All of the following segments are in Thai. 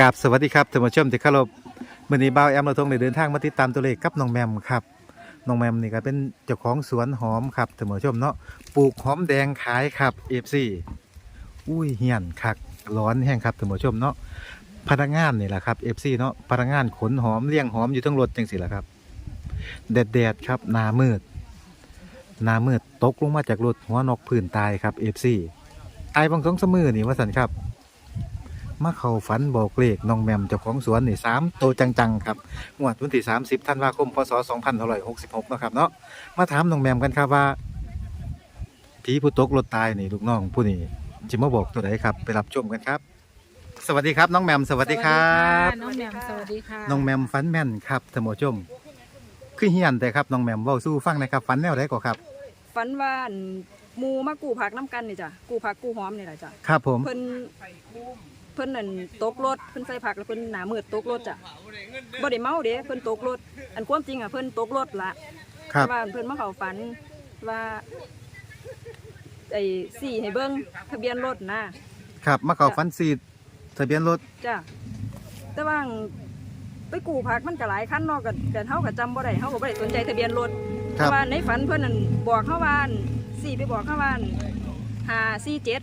กับสวัสดีครับท่านผู้ชมที่เคารพมื่อนี้บ่าวแอมเราทงได้เดินทางมาติดตามตัวเลขกับน้องแมมครับน้องแมมนี่ก็เป็นเจ้าของสวนหอมครับท่านผู้ชมเนาะปลูกหอมแดงขายครับ FC อุ้ยเหียนคักร้อนแห้งครับท่านผู้ชมเนาะพนักงานนี่แหละครับ FC เนาะพนักงานขนหอมเลี้ยงหอมอยู่ทั้งรถจังสิละครับแดดๆครับหนามืดหนามืดตกลงมาจากรถหัวนกพื้นตายครับ FC ตายบางสองสมือนี่ว่าสันครับ มาเข้าฝันบอกเลขน้องแมมเจ้าของสวนนี่สามโตวจังๆครับงวดวันที่30ธันวาคมพศ2566เนาะครับเนาะมาถามน้องแมมกันครับว่าผีผู้ตกรถตายนี่ลูกน้องผู้นี้จะมาบอกตัวไหนครับ ไปรับชมกันครับ สวัสดีครับน้องแมมสวัสดีครับน้องแหม่มสวัสดีค่ะน้องแมมฝันแม่นครับท่านผู้ชมคือเฮียนแต่ครับน้องแมมเว้าสู้ฟังหนะครับฝันแนวไหนก็ครับฝันว่าอั่นหมูมากู้ผักน้ำกันนี่จ้ะกู้ผักกู้หอมนี่แหละจ้ะครับผมเพิ่นเพิ่นนั่นตกรถเพิ่นใส่ผักแล้วเพิ่นหนามืดตกรถจ้ะบ่ได้เมาเด้เพิ่นตกรถอันความจริงอะเพิ่นตกรถละครับแต่ว่าเพิ่นมาเข้าฝันว่าไอ้สี่ให้เบิ่งทะเบียนรถนะครับมาเข้าฝันสีทะเบียนรถจ้ะแต่ว่าไปกู้ผักมันก็หลายคันเนาะก็ก็เฮาก็จำบ่ได้เฮาก็บ่ได้สนใจทะเบียนรถครัแต่บว่าในฝันเพื่อนนั่นบอกเขาว่าอั่นสี่ไปบอกเขาว่าหาสี่เจ็ด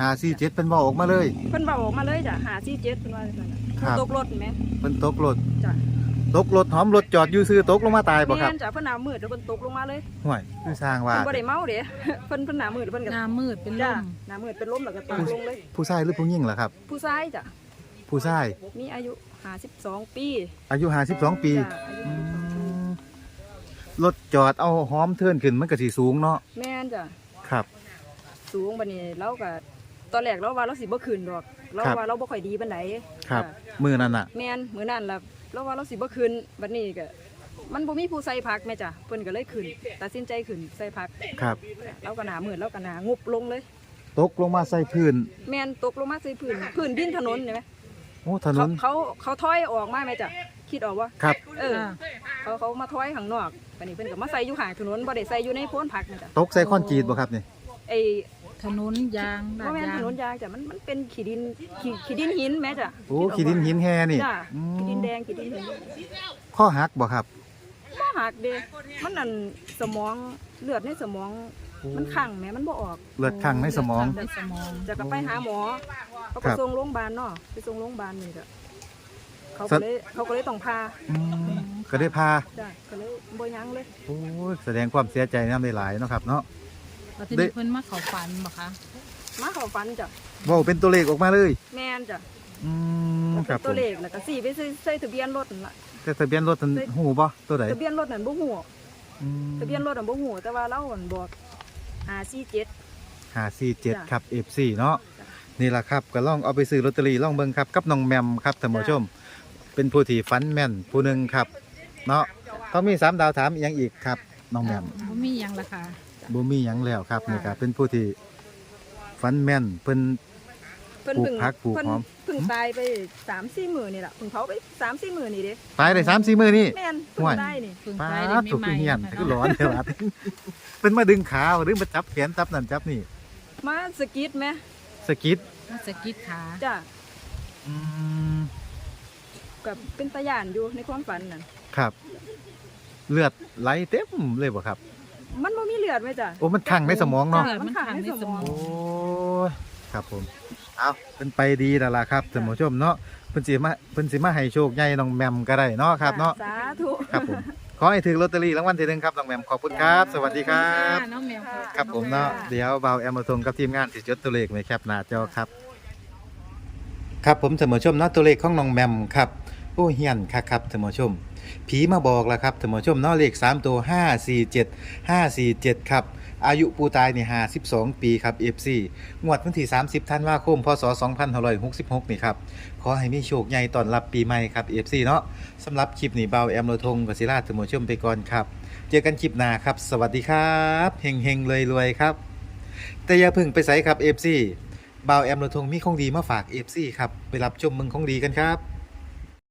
หาสี่เจ็ดเป็นบอกออกมาเลย เพิ่นบอกออกมาเลยจ้ะหาสี่เจ็ดเพิ่นว่าจังซั่นน่ะครับ ตกรถไหมเพิ่นตกรถจ้ะตกรถหอมรถจอดอยู่ซื้อตกลงมาตายบ่ครับแม่นจ้ะเพิ่นหนามืดแล้วเพิ่นตกลงมาเลยห่วยคือสร้างว่า เพิ่นบ่ได้เมาเด้ เพิ่นเพิ่นหนามืดแล้วเพิ่นก็หน้ามืดเป็นลจ้ะมหนามืดเป็นลมแล้วก็ตกลงเลย ผู้ชายหรือผู้หญิงล่ะครับ ผู้ชายจ้ะผู้ชายมีอายุ52ปีอายุ52ปีจ้ะอายุอืมรถจอดเอาหอมเทิร์นขึ้นมันก็สิสูงเนาะแม่นจ้ะ ครับ สูงบัดนี้เราก็ ตอนแรกเราว่าเราสิบ่ขึ้นดอกเราครับ ว่าเราบ่ค่อยดีปานใดครับจ้ะมือนั่นน่ะ แม่นมื้อนั้นล่ะเราว่าเราสิบ่ขึ้นบัดนี้ก็มันบ่มีผู้ใส่ผักแม่จ้ะเพิ่นก็เลยขึ้นตัดสินใจขึ้นใส่ผักครับ เราก็หนามืดเราก็หนางุบลงเลย ตกลงมาใส่พื้น แม่นตกลงมาใส่พื้นพื้นดินถนนเห็นไหมโอ้ ถนเขาน เขาเขาถอยออกมาแม่จ้ะคิดออกว่าครับ เออ เขาเขามาถอยข้างนอกบัดนี้เพิ่นก็มาใส่อยู่ข้างถนนบ่ได้ใส่อยู่ในโพนผักแม่จ้ะตกใส่คอนกรีตบ่ครับนี่ ไอ้ ถนนยางลาบ่ดแม่นยางถนนยางจ้ะมันมันเป็นขี้ดินขี้ขี้ดินหินแม่จ้ะโอ้คิขี้ดินหินแฮนี่จ้ะอืมขี้ดินแดงขี้ดินหินข้อหักบ่ครับบ่หักเด้มันนั่นสมองเลือดในสมองมันขังแม่มันบ่ออก เลือดข้างในสมอง ในสมอง จะก็ไปหาหมอเขาครัไปบส่งโรงพยาบาลเนาะไปส่งโรงพยาบาลนี่จ้ะเขาสัก็ตเลยเขาก็เลยต้องพาอืมก็ได้พา จ้ะก็เลยบ่ยั้งเลย โอ้ยแสดงความเสียใจน้ำได้หลายเนาะครับเนาะ แล้วที่ได้นี่เพิ่นมาเขาฝันบ่คะมาเข้าฟันจ้ะเว้าเป็นตัวเลขออกมาเลย แม่นจ้ะอืมครับผตัวมเลขแล้วก็สี่ไปใส่ใส่ทะเบียนรถนั่นล่ะ แต่ทะเบียนรถมันหูบ่ตัวไหนทะเบียนรถนั่นบ่ฮู้อืมทะเบียนรถนั่นบ่ฮู้แต่ว่าเราอั่นบอก547หาสี่เจ็ดจ้ะครับ F4 เนาะจ้ะนี่แหละครับก็ลองเอาไปซื้อลอตเตอรี่ลองเบิ่งครับกับน้องแมมครับท่านผู้ชม เป็นผู้ที่ฟันแม่นผู้หนึ่งครับ เนาะเขามีสามดาวถามอีกอย่างอีกครับน้องแมม บ่มีหยังละค่ะ บ่มีหยังแล้วครับนี่ก็เป็นผู้ที่ฟันแม่นเพิ่น เพิ่นปลูกเพิ่งผักปลูกเพิ่นหอม เพิ่งตายไป3-4มื้อนี่ล่ะเพิ่งเผาไป3-4มื้อนี่เด้ตายได้สามสี่มื้อนี่ แม่นเพิ่ห่งวยตายนี่เพิ่งป้าตายได้ดถูกไม่คือใหม่เฮียนค่ะคือร้อนเด้อว่าเพิ่นมาดึงขาหรือมาจับแขนจับนั่นจับนี่มาสะกิดแม่สะกิดมาสะกิดขาจ้ะอืมกับเป็นตาย่านอยู่ในความฝันนั่นครับ เลือดไหลเต็มเลยบ่ครับ มันบ่มีเลือดไหมจ้ะ โอ้มันขังในสมองเนาะเลือดมันขังในสมอง โอ้ยครับผม เอาเป็นไปดีแล้วล่ะครับท่านผู้ชมเนาะเพิ่นสิมาเพิ่นสิมาให้โชคใหญ่น้องแมมก็ได้เนาะครับเนาะ สาธุ ครับผม ขอให้ถึงลอตเตอรี่รางวัลที่หนึ่งครับน้องแมมขอบคุณครับ สวัสดีครับ น้องแมว ครับผมเนาะเดี๋ยวเบาแอมมาทงกับทีมงานสิจดตัวเลขไว้แคปหน้าจอครับ ครับผมท่านผู้ชมเนาะตัวเลขของน้องแมมครับ โอ้เฮียนครับครับท่านผู้ชม ผีมาบอกแล้วครับท่านผู้ชมเนาะเลข3ตัว 547 547 ครับ อายุผู้ตายนี่52 ปีครับ FC งวดวันที่ 30ธันวาคมพศ2566 นี่ครับ ขอให้มีโชคใหญ่ตอนรับปีใหม่ครับ FC เนาะสำหรับคลิปนี้เบาแอมโลทงกับศิลาท่านผู้ชมไปก่อนครับ เจอกันคลิปหน้าครับ สวัสดีครับเฮงเฮงรวยรวยครับ แต่อย่าพึ่งไปใส่ครับ FC บ่าแอมโลทงมีของดีมาฝาก FC ครับไปรับชมมืองของดีกันครับ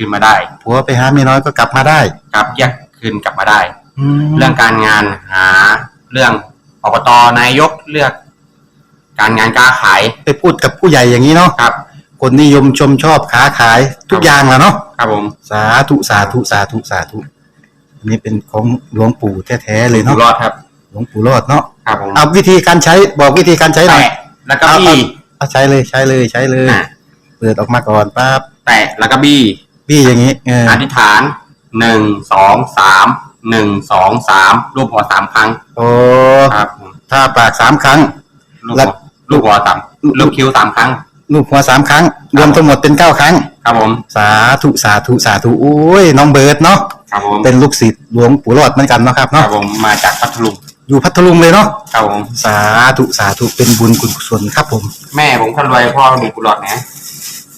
คืนมาได้ผัวไปหาเมียน้อยก็กลับมาได้กลับแยกคืนกลับมาได้แล้เรื่วองการงานหาเรื่องอบตนายกเลือก การงานการขายไปพูดกับผู้ใหญ่อย่างนี้เนาะครับ คนนิยมชมชอบค้าขายทุกอย่างแหล้วเนาะครับผมสาธุสาธุสาธุสาธุอันนี้เป็นของหลวงปู่แท้ๆเลยอยู่เนาะรอดครับ หลวงปู่รอดเนาะครับผมเอาวิธีการใช้บอกวิธีการใช้หน่อย แตะแล้วก็บี้ เอาใช้เลยใช้เลยใช้เลย อะ เปิดออกมาก่อนปั๊บแตะแล้วก็บี้ พี่อย่างนี้เอออธิษฐานหนึ่งสองสามหนึ่งสองสามรูปหัวสามครั้งโอ้ครับผมถ้าปากสามครั้ง ลูกแล้หัววลูกหัวสามลูกคิ้วสามครั้ง ลูกหัวสามครั้ง รวมทั้งหมดเป็นเก้าครั้ง ครับผม สาธุสาธุสาธุโอ้ยน้องเบิร์ดเนาะครับผมเป็นลูกศิษย์หลวงปู่รอดเหมือนกันเนาะครับครัเนาะบผมมาจากพัทลุงอยู่พัทลุงเลยเนาะครับผมสาธุสาธุเป็นบุญคุณกุศลครับผม แม่ผมคนรวยพ่อมีกุหลาบนะ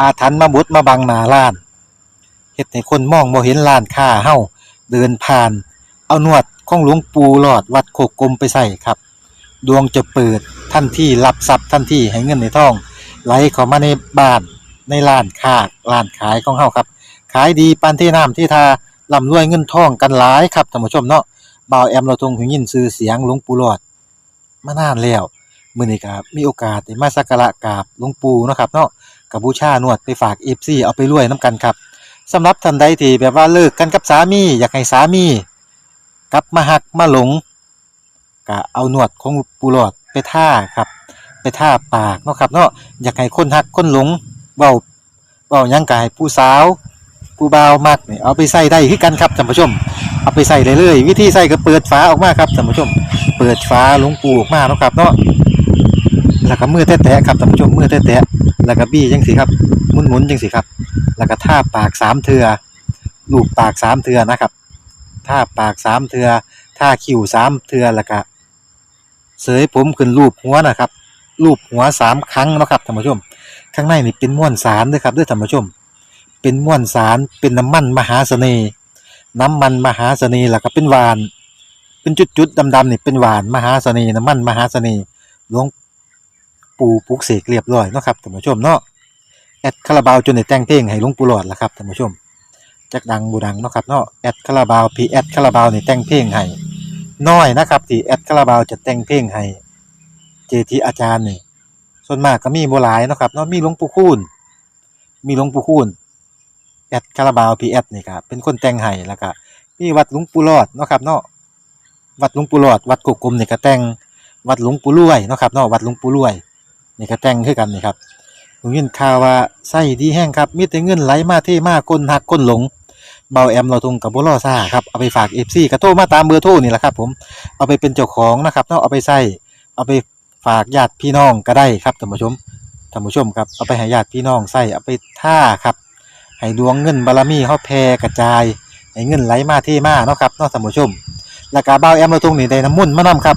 อาถรรพ์มาบดมาบังหน้าร้านเฮ็ดให้คนมองบ่เห็นร้านค้าเฮาเดินผ่าน เอานวดของหลวงปู่หลอดวัดโคกกลมไปใส่ครับ ดวงจะเปิดทันที่รับทรัพย์ทันที่ให้เงินในท้อง ไหลเข้ามาในบ้านในร้านค้าร้านขายของเฮาครับ ขายดีปานที่น้ำที่ทาร่ำรวยเงินทองกันหลายครับท่านผู้ชมเนาะบ่าวแอมเราทรงหูยินชื่อเสียงหลวงปู่หลอดมานานแล้วมื้อนี้ก็มีโอกาสได้มาสักการะกราบหลวงปู่เนาะครับเนาะ กับบูชานวดไปฝาก FC เอาไปรวยนํกันครับสำหรับท่านใดที่แบบว่าเลิกกันกับสามีอยากให้สามีกลับมาหักมาหลงก็เอาหนวดของปูหลอดไปท่าครับ ไปท่าปากเนาะครับเนาะอยากให้คนหักคนหลงเว้าเว้ายังกายผู้สาวผู้บ่าวมักนี่เอาไปใส่ได้คือกันครับท่านผู้ชม เอาไปใส่ได้เลย วิธีใส่ก็เปิดฝาออกมาครับท่านผู้ชม เปิดฝาหลงปูออกมาเนาะครับเนาะ แล้วก็มือแตะๆครับท่านผู้ชมมือแตะๆแล้วก็บี้จังสิครับหมุนๆจังสิครับ แล้วก็ท่าปากสามเทือลูบปากสามเทือนะครับท่าปากสามเทือท่าคิ้วสามเทือแล้วก็เสยผมขึ้นรูปหัวนะครับรูปหัวสามครั้งนะครับท่านผู้ชม ข้างในนี่เป็นม้วนสารด้วยครับด้วยท่านผู้ชม เป็นม้วนสารเป็นน้ำมันมหาเสน่ห์น้ำมันมหาเสน่ห์แล้วก็เป็นหวาน เป็นจุดๆดำๆนี่เป็นหวานมหาเสน่ห์น้ำมันมหาเสน่ห์หลวง ปูปลุกเสกเรียบร้อยเนาะครับท่านผู้ชมเนาะแอดคาราบาวจนได้แต่งเพลงให้หลวงปู่หลอดละครับท่านผู้ชมจักดังบูดังเนาะครับเนาะแอดคาราบาวพีแอดคาราบาวนี่แต่งเพลงให้น้อยนะครับที่แอดคาราบาวจะแต่งเพลงให้เจทีอาจารย์นี่ส่วนมากก็มีบ่หลายเนาะครับเนาะมีหลวงปู่คูณมีหลวงปู่คูณแอดคาราบาวพีแอดนี่ครับเป็นคนแต่งให้แล้วก็มีวัดหลวงปู่รอดเนาะครับเนาะวัดหลวงปู่รอด วัดกุกกลมนี่ก็แต่งวัดหลวงปู่รวยเนาะครับเนาะวัดหลวงปู่รวย นี่ก็แต่งคือกันนี่ครับผมยินข่าวว่าไส้ดีแห้งครับมีแต่เงินไหลมาเทมาคนหักคนหลงเบาแอมเราทงกับบุรอซ่าครับเอาไปฝากเอฟซีกระโทมาตามเบอร์โทรนี่แหละครับ ผมเอาไปเป็นเจ้าของนะครับเนาะเอาไปใส่เอาไปฝากญาติพี่น้องก็ได้ครับท่านผู้ชมท่านผู้ชมครับเอาไปให้ญาติพี่น้องใส่เอาไปท่าครับให้ดวงเงินบารมีเขาแผ่กระจายให้เงินไหลมาเทมาเนาะครับเนาะท่านผู้ชมแล้วก็บ่าแอมเราตรงนี้ได้น้ำมุ่นมานํครับ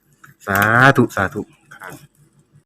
สาธุสาธุครับ